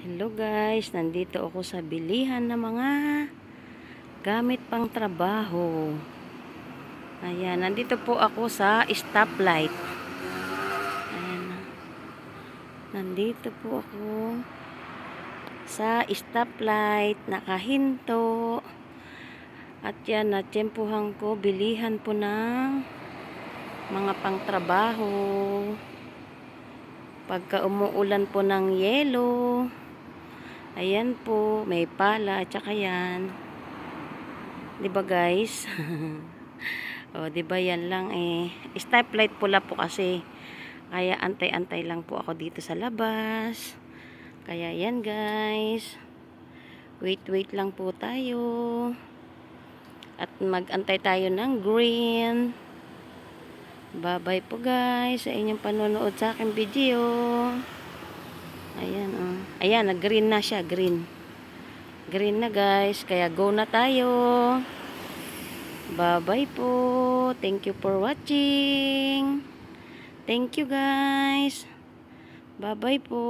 Hello guys, nandito ako sa bilihan ng mga gamit pang trabaho. Ayan, nandito po ako sa stoplight. Ayan. Nandito po ako sa stoplight, nakahinto. At yan, natsempuhan ko, bilihan po ng mga pangtrabaho. Pagka umuulan po ng yelo, ayan po, may pala, at saka yan. 'Di ba guys? o, 'di ba yan lang eh. Stoplight pula po kasi. Kaya antay-antay lang po ako dito sa labas. Kaya yan guys. Wait, wait lang po tayo. At magantay tayo ng green. Bye-bye po guys sa inyong panonood sa aking video. Ayan oh. Ayan, nag-green na siya, green. Green na guys, kaya go na tayo. Bye-bye po. Thank you for watching. Thank you guys. Bye-bye po.